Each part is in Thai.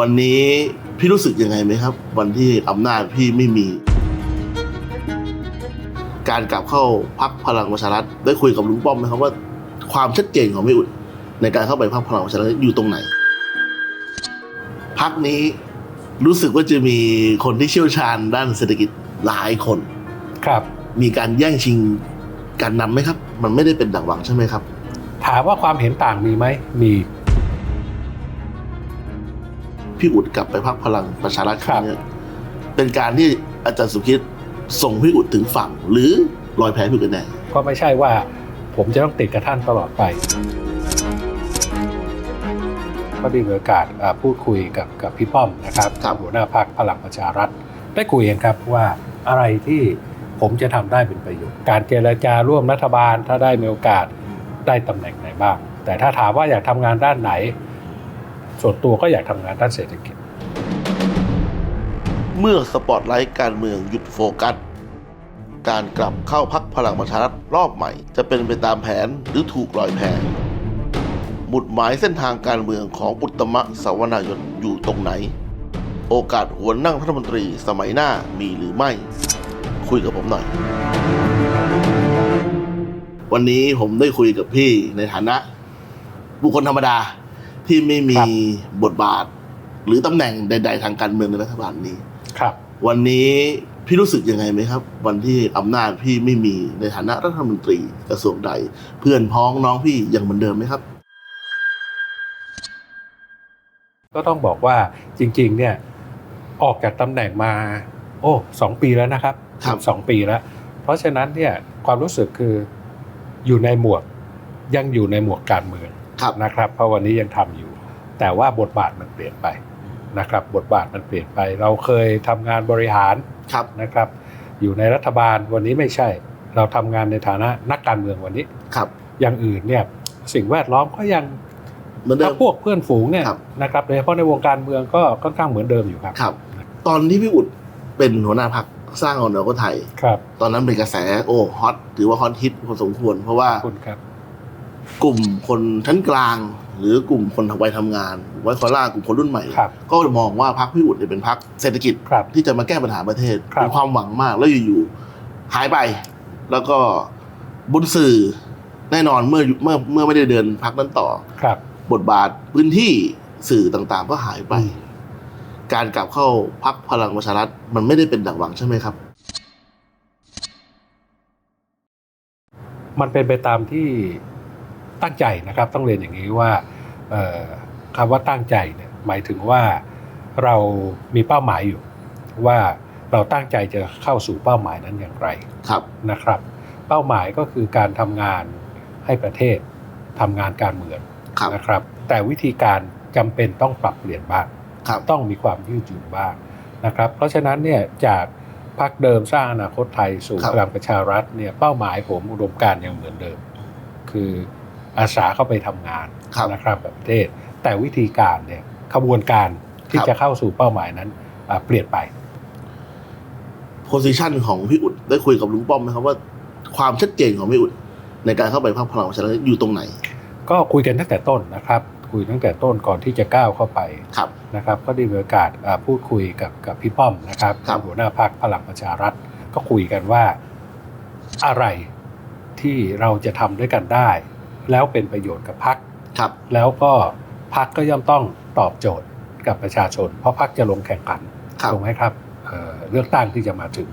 วันนี้พี่รู้สึกยังไงไหมครับ วันที่อำนาจพี่ไม่มี การกลับเข้าพักพลังประชารัฐได้คุยกับลุงป้อมไหมครับว่าความชัดเจนของพี่อุดในการเข้าไปพักพลังประชารัฐอยู่ตรงไหนพักนี้รู้สึกว่าจะมีคนที่เชี่ยวชาญด้านเศรษฐกิจหลายคนครับ มีการแย่งชิงการนำไหมครับ มันไม่ได้เป็นดังหวังใช่ไหมครับ ถามว่าความเห็นต่างมีไหมมี พี่อุดกลับไปพักพลังประชารัฐคครัรั้บงเนี้ยเป็นการที่อาจารย์สุคิดส่งพี่อุดถึงฝั่ง หรือลอยแพพี่อุดกันแน่ก็ไม่ใช่ว่าผมจะต้องติดกับท่านตลอดไปก็ได้มีโอกาสอ่าพูดคุยกับกับพี่ป้อมนะครับครับหัวหน้าพรรคพลังประชารัฐ ได้คุยกันครับว่าอะไรที่ผมจะทำได้เป็นประโยชน์ การเจรจาร่วมรัฐบาลถ้าได้มีโอกาสได้ตำแหน่งไหนบ้าง แต่ถ้าถามว่าอยากทำงานด้านไหน ส่วนตัวก็อยากทำงานด้านเศรษฐกิจ เมื่อสปอตไลท์การเมืองหยุดโฟกัส การกลับเข้าพักพลังประชารัฐรอบใหม่ จะเป็นไปตามแผนหรือถูกลอยแพหมุดหมายเส้นทางการเมืองของอุตตมะสวนายนอยู่ตรงไหน โอกาสหวนนั่งรัฐมนตรีสมัยหน้ามีหรือไม่ คุยกับผมหน่อย วันนี้ผมได้คุยกับพี่ในฐานะ บุคคลธรรมดา ที่ไม่มีครับบทบาท หรือตำแหน่งใด ๆ ทางการเมืองในรัฐบาลนี้ ครับ วันนี้พี่รู้สึกยังไงไหมครับ วันที่อำนาจพี่ไม่มีในฐานะรัฐมนตรีกระทรวงใด เพื่อนพ้องน้องพี่ยังเหมือนเดิมไหมครับ ก็ต้องบอกว่าจริง ๆ เนี่ยออกจากตำแหน่งมา โอ้สองปีแล้วนะครับครับสองปีแล้ว เพราะฉะนั้นเนี่ยความรู้สึกคืออยู่ในหมวดยังอยู่ในหมวดการเมือง ครับนะครับ เพราะวันนี้ยังทำอยู่ แต่ว่าบทบาทมันเปลี่ยนไปนะครับ บทบาทมันเปลี่ยนไป เราเคยทำงานบริหารครับนะครับ อยู่ในรัฐบาลวันนี้ไม่ใช่ เราทำงานในฐานะนักการเมืองวันนี้ครับ อย่างอื่นเนี่ยสิ่งแวดล้อมก็ยังเหมือนเดิถ้ามพวกเพื่อนฝูงเนี่ยครับนะครับโดยเฉพาะในวงการเมืองก็ค่อนข้างเหมือนเดิมอยู่ครับครับ ตอนที่พี่อุดเป็นหัวหน้าพักสร้างอนาคตไทยครับ ตอนนั้นเป็นกระแสโอ้ฮอตถือว่าฮอตฮิตพอสมควร เพราะว่าขอบคุณครับ กลุ่มคนชั้นกลาง หรือกลุ่มคนวัยทำงานไว้คอล่ากลุ่มคนรุ่นใหม่ ครับก็มองว่าพักพี่อุดเนี่ยเป็นพักเศรษฐกิจครับที่จะมาแก้ปัญหาประเทศครับ เป็นความหวังมากแล้วอยู่ๆหายไป แล้วก็บุญสื่อแน่นอนเมื่อเมื่อเมื่อไม่ได้เดินพักนั้นต่อ ครับ บทบาทพื้นที่สื่อต่างๆ ก็หายไปอืมการกลับเข้าพักพลังประชารัฐมันไม่ได้เป็นดังหวังใช่ไหมครับ มันเป็นไปตามที่ ตั้งใจนะครับต้องเรียนอย่างนี้ว่าเอ่อคำว่าตั้งใจเนี่ยหมายถึงว่าเรามีเป้าหมายอยู่ ว่าเราตั้งใจจะเข้าสู่เป้าหมายนั้นอย่างไรครับนะครับ เป้าหมายก็คือการทำงานให้ประเทศทำงานการเมืองครับนะครับ แต่วิธีการจำเป็นต้องปรับเปลี่ยนบ้างครับต้องมีความยืดหยุ่นบ้างนะครับ เพราะฉะนั้นเนี่ยจากพักเดิมสร้างอนาคตไทยสู่ครับพลังประชารัฐเนี่ยเป้าหมายผมอุดมการณ์ยังเหมือนเดิม คือ อาสาเข้าไปทำงานครับนะครับแบบประเทศ แต่วิธีการเนี่ยขบวนการที่ครับจะเข้าสู่เป้าหมายนั้นอ่าเปลี่ยนไปโพสิชันของพี่อุดได้คุยกับลุงป้อมไหมครับว่าความชัดเจนของพี่อุดในการเข้าไปพักพลังประชารัฐอยู่ตรงไหน ก็คุยกันตั้งแต่ต้นนะครับ คุยตั้งแต่ต้นก่อนที่จะก้าวเข้าไปครับนะครับ ก็ได้มีโอกาสอ่าพูดคุยกับกับพี่ป้อมนะครับครับหัวหน้าพรรคพลังประชารัฐ ก็คุยกันว่าอะไรที่เราจะทำด้วยกันได้ แล้วเป็นประโยชน์กับพรรคครับ แล้วก็พรรคก็ย่อมต้องตอบโจทย์กับประชาชน เพราะพรรคจะลงแข่งขันครับถูกไหมครับเอ่อเลือกตั้งที่จะมาถึง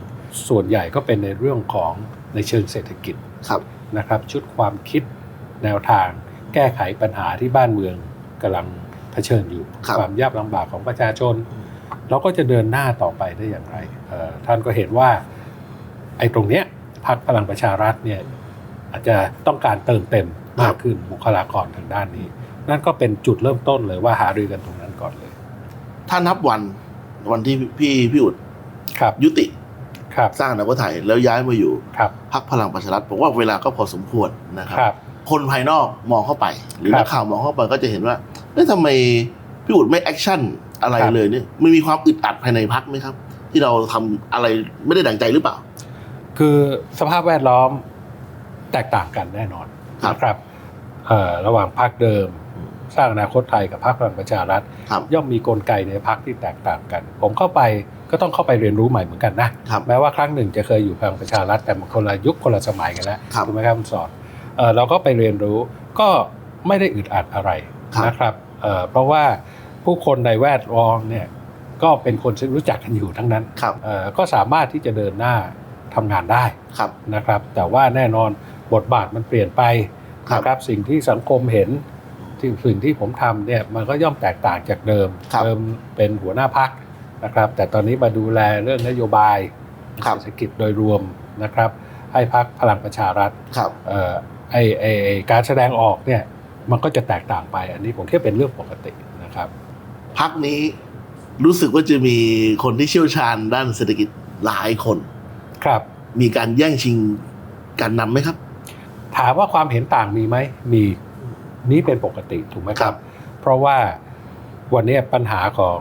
ส่วนใหญ่ก็เป็นในเรื่องของในเชิงเศรษฐกิจครับนะครับ ชุดความคิดแนวทาง แก้ไขปัญหาที่บ้านเมืองกำลังเผชิญอยู่ครับความยากลำบากของประชาชน เราก็จะเดินหน้าต่อไปได้อย่างไรเอ่อท่านก็เห็นว่าไอ้ตรงเนี้ยพรรคพลังประชารัฐเนี่ยอาจจะต้องการเติมเต็ม มากขึ้นบุคลากรทางด้านนี้ นั่นก็เป็นจุดเริ่มต้นเลยว่าหารือกันตรงนั้นก่อนเลย ถ้านับวันวันที่พี่พี่อุดครับยุติครับสร้างอนาคตไทยแล้วย้ายมาอยู่ครับพักพลังประชารัฐผมว่าเวลาก็พอสมควรนะครัครับคนภายนอกมองเข้าไป หรือครับนักข่าวมองเข้าไปก็จะเห็นว่าเอ๊ะทำไมพี่อุดไม่แอคชั่นอะไรครับเลยเนี่ยมันมีความอึดอัดภายในพักไหมครับ ที่เราทำอะไรไม่ได้ดังใจหรือเปล่า คือสภาพแวดล้อมแตกต่างกันแน่นอนครับ นะครับเอ่อระหว่างพรรคเดิม สร้างอนาคตไทยกับพรรคพลังประชารัฐครับย่อมมีกลไกในพรรคที่แตกต่างกัน ผมเข้าไปก็ต้องเข้าไปเรียนรู้ใหม่เหมือนกันนะครับแม้ว่าครั้งหนึ่งจะเคยอยู่พลังประชารัฐแต่มันคนละยุคคนละสมัยกันแล้วครับถูกไหมครับคุณสอนเอ่อเราก็ไปเรียนรู้ก็ไม่ได้อึดอัดอะไรครับนะครับเอ่อเพราะว่าผู้คนในแวดล้อมเนี่ยก็เป็นคนซึ่งรู้จักกันอยู่ทั้งนั้นครับเอ่อก็สามารถที่จะเดินหน้าทำงานได้ครับนะครับ แต่ว่าแน่นอน บทบาทมันเปลี่ยนไปครับนะครับสิ่งที่สังคมเห็นที่สิ่งที่ผมทำเนี่ยมันก็ย่อมแตกต่างจากเดิมครับเดิมเป็นหัวหน้าพักนะครับ แต่ตอนนี้มาดูแลเรื่องนโยบายครับเศรษฐกิจโดยรวมนะครับ ให้พักพลังประชารัฐครับเอ่อไอไอไอ้การแสดงออกเนี่ยมันก็จะแตกต่างไป อันนี้ผมคิดเป็นเรื่องปกตินะครับพักนี้รู้สึกว่าจะมีคนที่เชี่ยวชาญด้านเศรษฐกิจหลายคน ครับ มีการแย่งชิงการนำไหมครับ ถามว่าความเห็นต่างมีไหมมีนี่เป็นปกติถูกไหมคครัรับบเพราะว่าวันนี้ปัญหาของ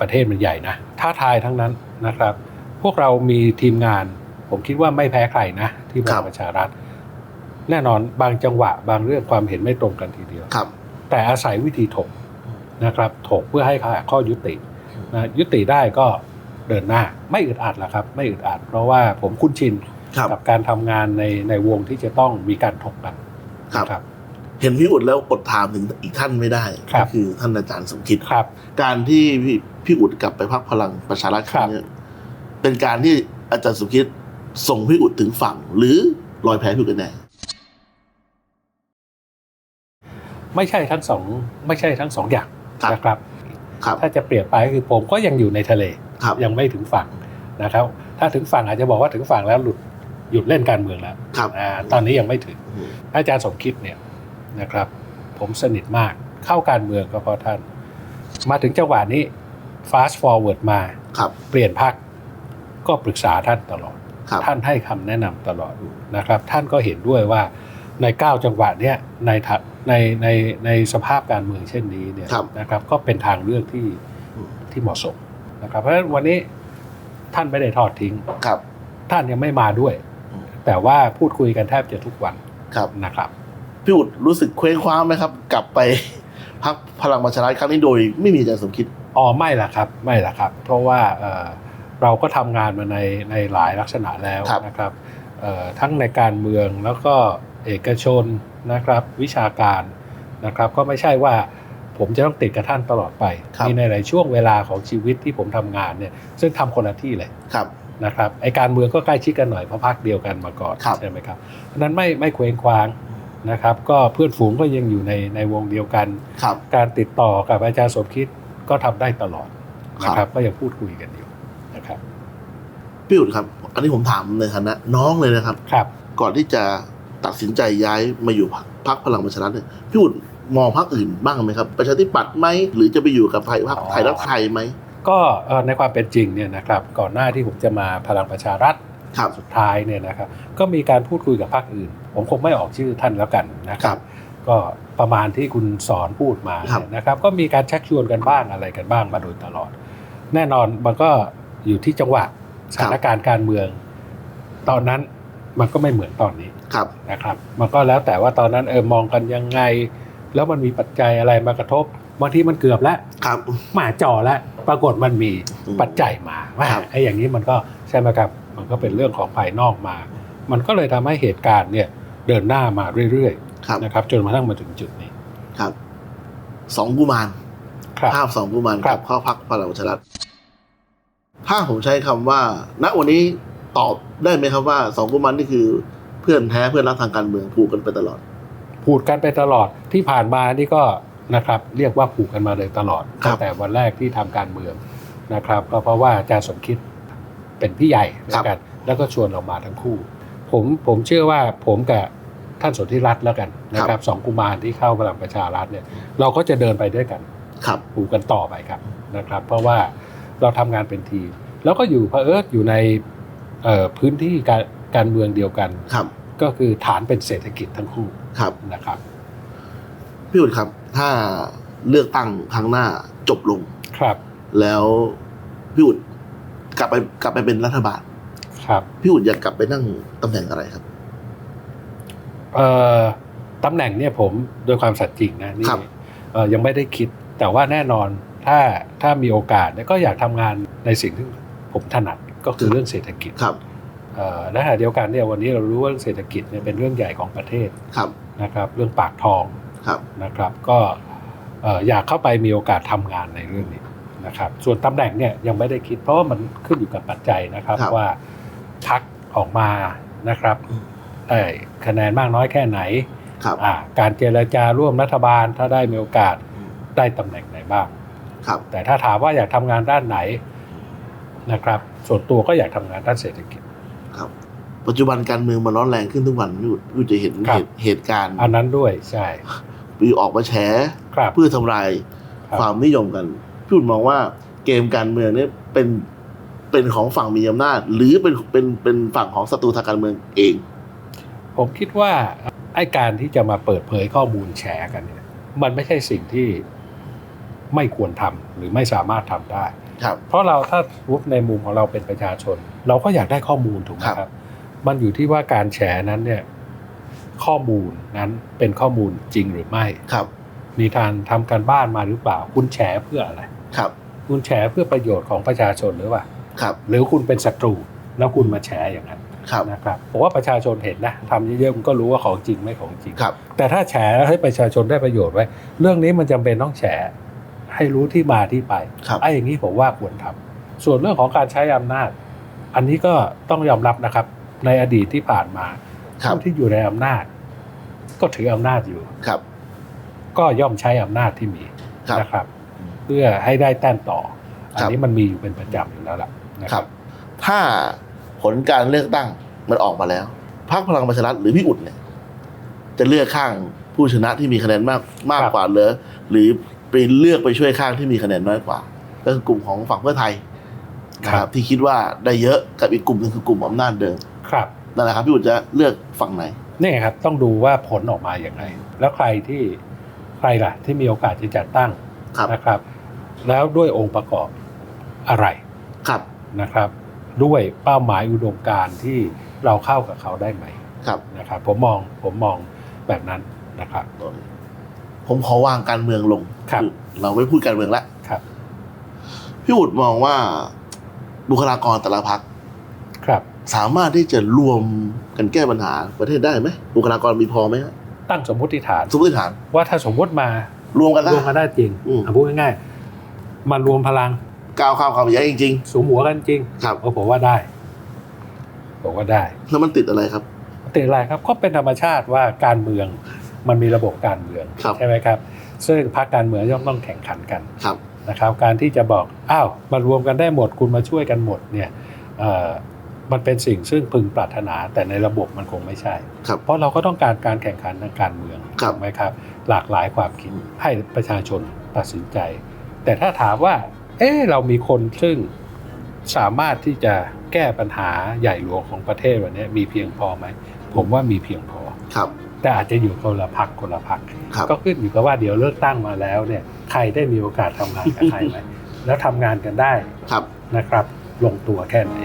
ประเทศมันใหญ่นะท้าทายทั้งนั้นนะครับ พวกเรามีทีมงาน ผมคิดว่าไม่แพ้ใครนะ ที่พครัลับงประชารัฐ แน่นอนบางจังหวะบางเรื่องความเห็นไม่ตรงกันทีเดียวครับ แต่อาศัยวิธีถกนะครับถกเพื่อให้หาข้อยุตินะยุติได้ก็เดินหน้า ไม่อึดอัดหรอกครับ ไม่อึดอัด เพราะว่าผมคุ้นชิน ครับ กับการทำงานในในวงที่จะต้องมีการถกกันครับครับ เห็นพี่อุดแล้วอดถามถึงอีกท่านไม่ได้ครัก็บคือท่านอาจารย์สมคิด ครับ การที่พี่พี่อุดกลับไปพักพลังประชารัฐครั้งเนี้ยเป็นการที่อาจารย์สมคิดส่งพี่อุดถึงฝั่ง หรือลอยแพพี่อุดกันแน่ ไม่ใช่ทั้งสองไม่ใช่ทั้งสองอย่างครับ นะครับ ครับ ถ้าจะเปรียบไปก็คือผมก็ยังอยู่ในทะเล ครับ ยังไม่ถึงฝั่งนะครับ ถ้าถึงฝั่งอาจจะบอกว่าถึงฝั่งแล้วหลุด หยุดเล่นการเมืองแล้วครับอ่าตอนนี้ยังไม่ถึงอืมอาจารย์สมคิดเนี่ยนะครับ ผมสนิทมากเข้าการเมืองก็เพราะท่าน มาถึงจังหวะนี้ fast forward มาครับเปลี่ยนพักก็ปรึกษาท่านตลอดครับท่านให้คำแนะนำตลอดนะครับ ท่านก็เห็นด้วยว่าในเก้าจังหวะเนี้ยในทะในในในสภาพการเมืองเช่นนี้เนี่ยครับนะครับ ก็เป็นทางเลือกที่อืมที่เหมาะสมนะครับ เพราะฉะนั้นวันนี้ท่านไม่ได้ทอดทิ้งครับ ท่านยังไม่มาด้วยอืม แต่ว่าพูดคุยกันแทบจะทุกวันครับนะครับพี่อุดรู้สึกเคว้งคว้างไหมครับ กลับไปพักพลังประชารัฐครั้งนี้โดย ไม่มีอาจารย์สมคิดอ๋อไม่ละครับ ไม่ละครับ เพราะว่าเอ่อเราก็ทำงานมาในในหลายลักษณะแล้วครับนะครับเอ่อทั้งในการเมืองแล้วก็เอกชนนะครับวิชาการนะครับ ก็ไม่ใช่ว่าผมจะต้องติดกับท่านตลอดไปครับมีในหลายช่วงเวลาของชีวิตที่ผมทำงานเนี่ยซึ่งทำคนละที่เลยครับ นะครับไอการเมืองก็ใกล้ชิดกันหน่อยเพราะพักเดียวกันมาก่อนครับใช่ไหมครับเพราะฉะนั้นไม่ไม่เคว้งคว้างนะครับ ก็เพื่อนฝูงก็ยังอยู่ในในวงเดียวกันครับการติดต่อกับอาจารย์สมคิดก็ทำได้ตลอดนะคครัรับบก็ยังพูดคุยกันอยู่นะครับพี่อุดครับ อันนี้ผมถามในฐานะน้องเลยนะครับครับ ก่อนที่จะตัดสินใจย้ายมาอยู่พักพลังประชารัฐเนี่ยพี่อุดมองพักอื่นบ้างไหมครับ ประชาธิปัตย์ไหมหรือจะไปอยู่กับไทยพักอ๋อไทยรักไทยไหม ก็เอ่อในความเป็นจริงเนี่ยนะครับก่อนหน้าที่ผมจะมาพลังประชารัฐครับสุดท้ายเนี่ยนะครับก็มีการพูดคุยกับพรรคอื่น ผมคงไม่ออกชื่อท่านแล้วกันนะคครัรับบก็ประมาณที่คุณสอนพูดมาครับเนี่ยนะครับ ก็มีการชักชวนกันบ้างอะไรกันบ้างมาโดยตลอด แน่นอนมันก็อยู่ที่จังหวะสถานการณ์การเมือง ตอนนั้นมันก็ไม่เหมือนตอนนี้ครับนะครับ มันก็แล้วแต่ว่าตอนนั้นเออมองกันยังไง แล้วมันมีปัจจัยอะไรมากระทบบางทีมันเกือบแล้วครับมาจ่อแล้ว ปรากฏมันมีอืมปัจจัยมาว่าครับไอ้อย่างนี้มันก็ใช่ไหมครับ มันก็เป็นเรื่องของภายนอกมา มันก็เลยทำให้เหตุการณ์เนี่ยเดินหน้ามาเรื่อยครับๆนะครับ จนมาทั้งมาถึงจุดนี้ครับสองกุมารครับภาพสองกุมารครักับเข้าพักพลังประชารัฐถ้าผมใช้คำว่าณวันนี้ตอบได้ไหมครับว่าสองกุมารนี่คือเพื่อนแท้เพื่อนรักทางการเมืองผูกกันไปตลอดพูดกันไปตลอดที่ผ่านมานี่ก็ นะครับเรียกว่าผูกกันมาเลยตลอดครับ ตั้งแต่วันแรกที่ทำการเมืองนะครับก็เพราะว่าอาจารย์สมคิดเป็นพี่ใหญ่แล้วกันแล้วก็ชวนเรามาทั้งคู่ ผมผมเชื่อว่าผมกับท่านสนธิรัตน์แล้วกันนะครับสองกุมารที่เข้าพลังประชารัฐเนี่ยเราก็จะเดินไปด้วยกัน ครับ ผูกกันต่อไปครับนะครับ เพราะว่าเราทำงานเป็นทีม แล้วก็อยู่เพอเอิญอยู่ในเอ่อพื้นที่การการเมืองเดียวกัน ครับ ก็คือฐานเป็นเศรษฐกิจทั้งคู่ครับนะครับ พี่อุดครับ ถ้าเลือกตั้งครั้งหน้าจบลง ครับ แล้วพี่อุดกลับไปกลับไปเป็นรัฐบาล ครับพี่อุดอยากกลับไปนั่งตำแหน่งอะไรครับ เอ่อตำแหน่งเนี่ยผมโดยความสัตย์จริงนะนี่ครับ เอ่อยังไม่ได้คิดแต่ว่าแน่นอนถ้าถ้ามีโอกาสเนี่ยก็อยากทำงานในสิ่งที่ผมถนัดก็คือเรื่องเศรษฐกิจครับ เอ่อในขณะเดียวกันเนี่ยวันนี้เรารู้ว่าเรื่องเศรษฐกิจเนี่ยเป็นเรื่องใหญ่ของประเทศครับ นะครับ เรื่องปากทองครับ นะครับ ก็เอ่ออยากเข้าไปมีโอกาสทำงานในเรื่องนี้นะครับ ส่วนตำแหน่งเนี่ยยังไม่ได้คิดเพราะว่ามันขึ้นอยู่กับปัจจัยนะครับครับว่าพักออกมานะครับอืมได้คะแนนมากน้อยแค่ไหนครับอ่าการเจรจาร่วมรัฐบาลถ้าได้มีโอกาสได้ตำแหน่งไหนบ้างครับ แต่ถ้าถามว่าอยากทำงานด้านไหนนะครับ ส่วนตัวก็อยากทำงานด้านเศรษฐกิจครับ ปัจจุบันการเมืองมันร้อนแรงขึ้นทุกวันพี่อุดพี่อุดจะเห็นครับเหตุเหตุการณ์ อันนั้นด้วยใช่ ปีออกมาแฉครับเพื่อทำลายครับความนิยมกันพี่อุดมองว่าเกมการเมืองเนี่ยเป็นเป็นของฝั่งมีอำนาจ หรือเป็นเป็นเป็นฝั่งของศัตรูทางการเมืองเอง ผมคิดว่าไอ้การที่จะมาเปิดเผยข้อมูลแชร์กันเนี่ย มันไม่ใช่สิ่งที่ไม่ควรทำหรือไม่สามารถทำได้ครับเพราะเราถ้ารูปในมุมของเราเป็นประชาชน เราก็อยากได้ข้อมูลถูกไหมครับครับมันอยู่ที่ว่าการแชร์นั้นเนี่ย ข้อมูลนั้นเป็นข้อมูลจริงหรือไม่ครับ มีการทำการบ้านมาหรือเปล่า คุณแชร์เพื่ออะไรครับ คุณแชร์เพื่อประโยชน์ของประชาชนหรือเปล่าครับ หรือคุณเป็นศัตรูแล้วคุณมาแชร์อย่างนั้นครับนะครับผมว่าประชาชนเห็นนะทำเยอะๆมันก็รู้ว่าของจริงไม่ของจริงครับแต่ถ้าแฉแล้วให้ประชาชนได้ประโยชน์ไว้ เรื่องนี้มันจำเป็นต้องแฉให้รู้ที่มาที่ไปครับไอ้อย่างนี้ผมว่าควรทำส่วนเรื่องของการใช้อำนาจ อันนี้ก็ต้องยอมรับนะครับ ในอดีตที่ผ่านมาครับ ผู้ที่อยู่ในอำนาจ ก็ถืออำนาจอยู่ครับ ก็ย่อมใช้อำนาจที่มีครับนะครับ เพื่อให้ได้แต้มต่อ อันครับนี้มันมีอยู่เป็นประจำอยู่แล้วล่ะนะคครัรับบถ้าผลการเลือกตั้งมันออกมาแล้วพรรคพลังประชารัฐหรือพี่อุดเนี่ย จะเลือกข้างผู้ชนะที่มีคะแนนมากมากครับกว่าเลยหรือไปเลือกไปช่วยข้างที่มีคะแนนน้อยกว่า ก็คือกลุ่มของฝั่งเพื่อไทยนะครับที่คิดว่าได้เยอะกับอีกกลุ่มหนึงคือกลุ่มอำนาจเดิมครับ นั่นแหละครับพี่อุดจะเลือกฝั่งไหนนี่ไงครับต้องดูว่าผลออกมาอย่างไร แล้วใครที่ใครล่ะ ที่มีโอกาสจะจัดตั้งครับนะครับ แล้วด้วยองค์ประกอบอะไรครับนะครับ ด้วยเป้าหมายอุดมการณ์ที่เราเข้ากับเขาได้ไหมครับนะครับ ผมมองผมมองแบบนั้นนะครับ ผมขอวางการเมืองลงครับเราไม่พูดการเมืองละครับ พี่อุดมองว่าบุคลากรแต่ละพักครับสามารถที่จะรวมกันแก้ปัญหาประเทศได้ไหมบุคลากรมีพอไหมฮะตั้งสมมติฐานสมมติฐาน ว่าถ้าสมมติมารวมกันได้รวมกันได้จริงอืมอะพูดง่ายๆมันรวมพลังก้าวข้ามความขัดแย้งจริงสูงหัวกันจริงๆครับก็ผมว่าได้ผมว่าได้ แล้วมันติดอะไรครับ ติดอะไรครับก็เป็นธรรมชาติว่าการเมืองมันมีระบบการเมืองครับใช่ไหมครับซึ่งพรรคการเมืองย่อมต้องแข่งขันกันครับนะครับ การที่จะบอกอ้าวมารวมกันได้หมดคุณมาช่วยกันหมดเนี่ยเอ่อ มันเป็นสิ่งซึ่งพึงปรารถนาแต่ในระบบมันคงไม่ใช่ ครับ เพราะเราก็ต้องการการแข่งขันทางการเมืองครับ ถูกไหมครับ หลากหลายความคิดให้ประชาชนตัดสินใจ แต่ถ้าถามว่า เอ๊ะเรามีคนซึ่งสามารถที่จะแก้ปัญหาใหญ่หลวงของประเทศวันนี้มีเพียงพอไหมผมว่ามีเพียงพอ ครับ แต่อาจจะอยู่คนละพักคนละพัก ครับ ก็ขึ้นอยู่กับว่าเดี๋ยวเลือกตั้งมาแล้วเนี่ยใครได้มีโอกาสทำงานกับใครไหม แล้วทำงานกันได้ครับ นะครับ ลงตัวแค่ไหน